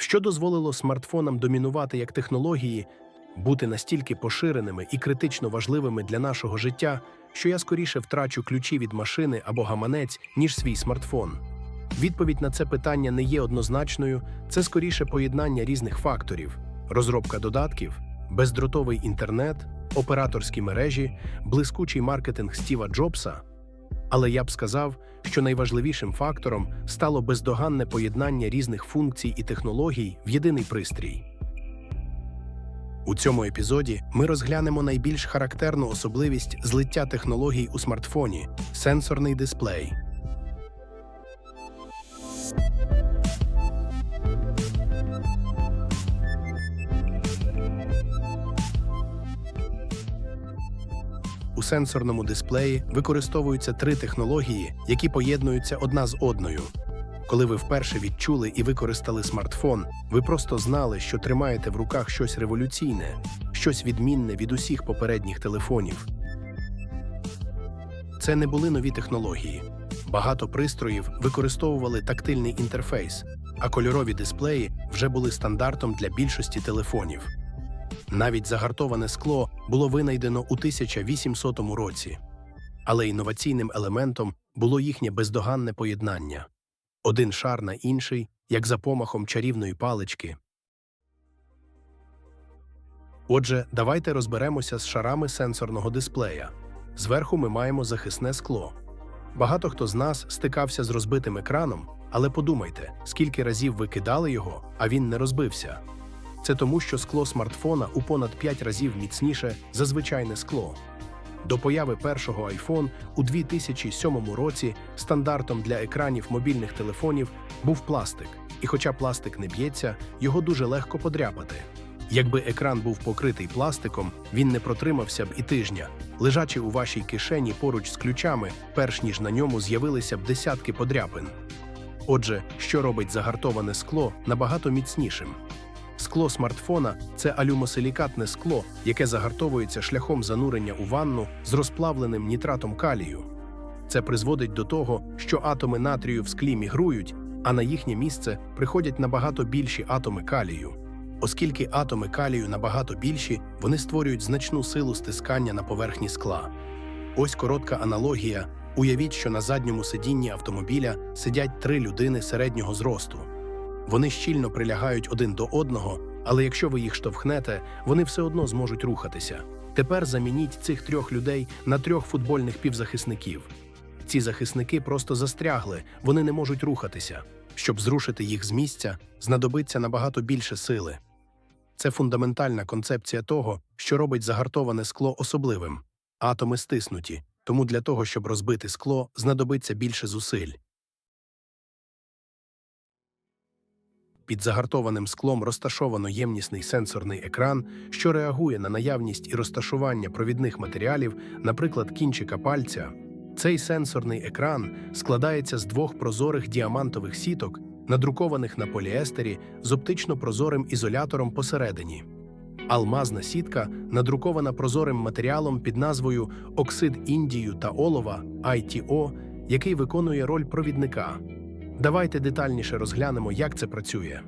що дозволило смартфонам домінувати як технології, бути настільки поширеними і критично важливими для нашого життя, що я скоріше втрачу ключі від машини або гаманець, ніж свій смартфон. Відповідь на це питання не є однозначною, це скоріше поєднання різних факторів: розробка додатків, бездротовий інтернет, операторські мережі, блискучий маркетинг Стіва Джобса. Але я б сказав, що найважливішим фактором стало бездоганне поєднання різних функцій і технологій в єдиний пристрій. У цьому епізоді ми розглянемо найбільш характерну особливість злиття технологій у смартфоні сенсорний дисплей. У сенсорному дисплеї використовуються три технології, які поєднуються одна з одною. Коли ви вперше відчули і використали смартфон, ви просто знали, що тримаєте в руках щось революційне, щось відмінне від усіх попередніх телефонів. Це не були нові технології. Багато пристроїв використовували тактильний інтерфейс, а кольорові дисплеї вже були стандартом для більшості телефонів. Навіть загартоване скло було винайдено у 1800 році, але інноваційним елементом було їхнє бездоганне поєднання один шар на інший, як за помахом чарівної палички. Отже, давайте розберемося з шарами сенсорного дисплея. Зверху ми маємо захисне скло. Багато хто з нас стикався з розбитим екраном, але подумайте, скільки разів ви кидали його, а він не розбився. Це тому, що скло смартфона у понад 5 разів міцніше за звичайне скло. До появи першого iPhone у 2007 році стандартом для екранів мобільних телефонів був пластик, і хоча пластик не б'ється, його дуже легко подряпати. Якби екран був покритий пластиком, він не протримався б і тижня, лежачи у вашій кишені поруч з ключами, перш ніж на ньому з'явилися б десятки подряпин. Отже, що робить загартоване скло набагато міцнішим? Скло смартфона це алюмосилікатне скло, яке загартовується шляхом занурення у ванну з розплавленим нітратом калію. Це призводить до того, що атоми натрію в склі мігрують, а на їхнє місце приходять набагато більші атоми калію. Оскільки атоми калію набагато більші, вони створюють значну силу стискання на поверхні скла. Ось коротка аналогія. Уявіть, що на задньому сидінні автомобіля сидять три людини середнього зросту. Вони щільно прилягають один до одного, але якщо ви їх штовхнете, вони все одно зможуть рухатися. Тепер замініть цих трьох людей на трьох футбольних півзахисників. Ці захисники просто застрягли, вони не можуть рухатися. Щоб зрушити їх з місця, знадобиться набагато більше сили. Це фундаментальна концепція того, що робить загартоване скло особливим. Атоми стиснуті, тому для того, щоб розбити скло, знадобиться більше зусиль. Під загартованим склом розташовано ємнісний сенсорний екран, що реагує на наявність і розташування провідних матеріалів, наприклад, кінчика пальця. Цей сенсорний екран складається з двох прозорих діамантових сіток, надрукованих на поліестері з оптично прозорим ізолятором посередині. Алмазна сітка надрукована прозорим матеріалом під назвою оксид індію та олова ITO, який виконує роль провідника. Давайте детальніше розглянемо, як це працює.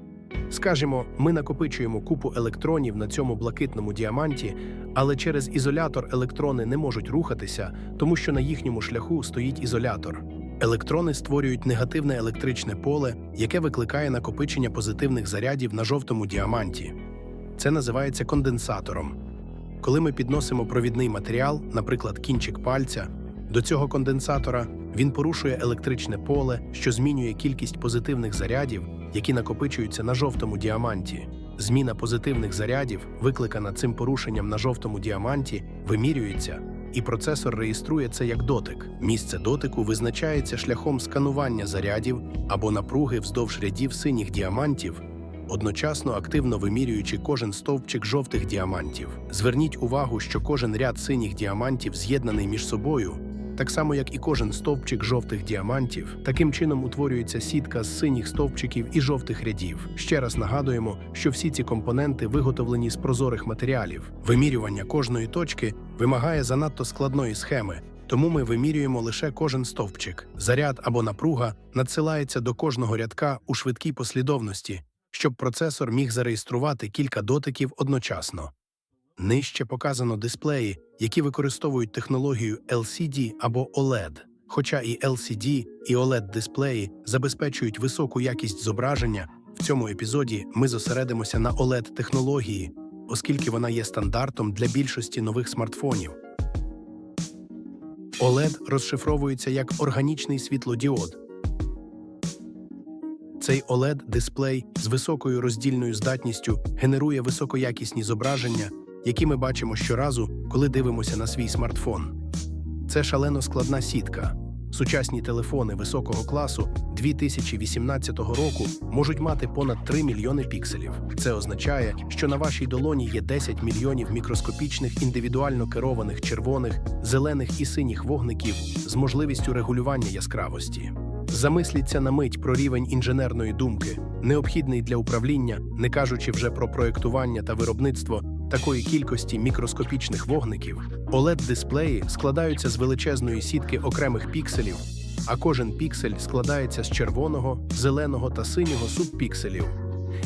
Скажімо, ми накопичуємо купу електронів на цьому блакитному діаманті, але через ізолятор електрони не можуть рухатися, тому що на їхньому шляху стоїть ізолятор. Електрони створюють негативне електричне поле, яке викликає накопичення позитивних зарядів на жовтому діаманті. Це називається конденсатором. Коли ми підносимо провідний матеріал, наприклад, кінчик пальця, до цього конденсатора він порушує електричне поле, що змінює кількість позитивних зарядів, які накопичуються на жовтому діаманті. Зміна позитивних зарядів, викликана цим порушенням на жовтому діаманті, вимірюється, і процесор реєструє це як дотик. Місце дотику визначається шляхом сканування зарядів або напруги вздовж рядів синіх діамантів, одночасно активно вимірюючи кожен стовпчик жовтих діамантів. Зверніть увагу, що кожен ряд синіх діамантів з'єднаний між собою так само як і кожен стовпчик жовтих діамантів. Таким чином утворюється сітка з синіх стовпчиків і жовтих рядів. Ще раз нагадуємо, що всі ці компоненти виготовлені з прозорих матеріалів. Вимірювання кожної точки вимагає занадто складної схеми. Тому ми вимірюємо лише кожен стовпчик. Заряд або напруга надсилається до кожного рядка у швидкій послідовності, щоб процесор міг зареєструвати кілька дотиків одночасно. Нижче показано дисплеї, які використовують технологію LCD або OLED. Хоча і LCD, і OLED дисплеї забезпечують високу якість зображення, в цьому епізоді ми зосередимося на OLED технології, оскільки вона є стандартом для більшості нових смартфонів. OLED розшифровується як органічний світлодіод. Цей OLED-дисплей з високою роздільною здатністю генерує високоякісні зображення, які ми бачимо щоразу, коли дивимося на свій смартфон. Це шалено складна сітка. Сучасні телефони високого класу 2018 року можуть мати понад 3 мільйони пікселів. Це означає, що на вашій долоні є 10 мільйонів мікроскопічних індивідуально керованих червоних, зелених і синіх вогників з можливістю регулювання яскравості. Замисліться на мить про рівень інженерної думки, необхідний для управління, не кажучи вже про проєктування та виробництво такої кількості мікроскопічних вогників. OLED-дисплеї складаються з величезної сітки окремих пікселів, а кожен піксель складається з червоного, зеленого та синього субпікселів.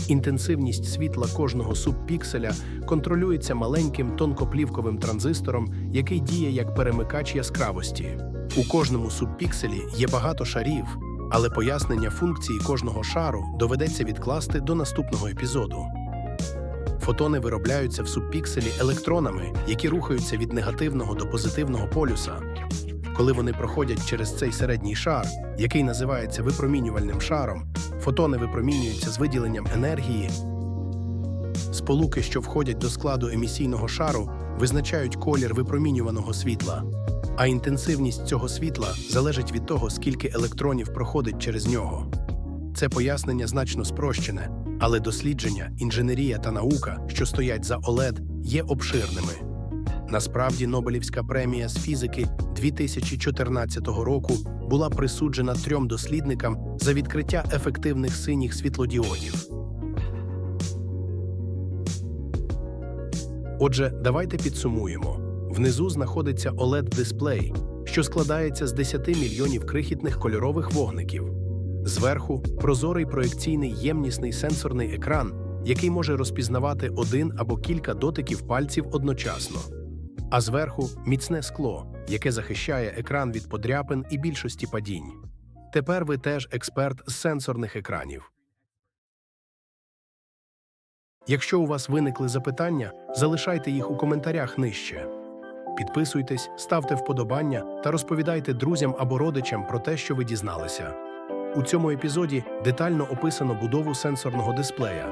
Інтенсивність світла кожного субпікселя контролюється маленьким тонкоплівковим транзистором, який діє як перемикач яскравості. У кожному субпікселі є багато шарів, але пояснення функції кожного шару доведеться відкласти до наступного епізоду. Фотони виробляються в субпікселі електронами, які рухаються від негативного до позитивного полюса. Коли вони проходять через цей середній шар, який називається випромінювальним шаром, фотони випромінюються з виділенням енергії. Сполуки, що входять до складу емісійного шару, визначають колір випромінюваного світла, а інтенсивність цього світла залежить від того, скільки електронів проходить через нього. Це пояснення значно спрощене, але дослідження, інженерія та наука, що стоять за OLED, є обширними. Насправді, Нобелівська премія з фізики 2014 року була присуджена трьом дослідникам за відкриття ефективних синіх світлодіодів. Отже, давайте підсумуємо. Внизу знаходиться OLED-дисплей, що складається з 10 мільйонів крихітних кольорових вогників. Зверху прозорий проекційний ємнісний сенсорний екран, який може розпізнавати один або кілька дотиків пальців одночасно. А зверху міцне скло, яке захищає екран від подряпин і більшості падінь. Тепер ви теж експерт з сенсорних екранів. Якщо у вас виникли запитання, залишайте їх у коментарях нижче. Підписуйтесь, ставте вподобання та розповідайте друзям або родичам про те, що ви дізналися. У цьому епізоді детально описано будову сенсорного дисплея.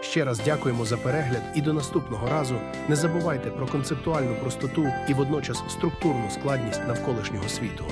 Ще раз дякуємо за перегляд і до наступного разу не забувайте про концептуальну простоту і водночас структурну складність навколишнього світу.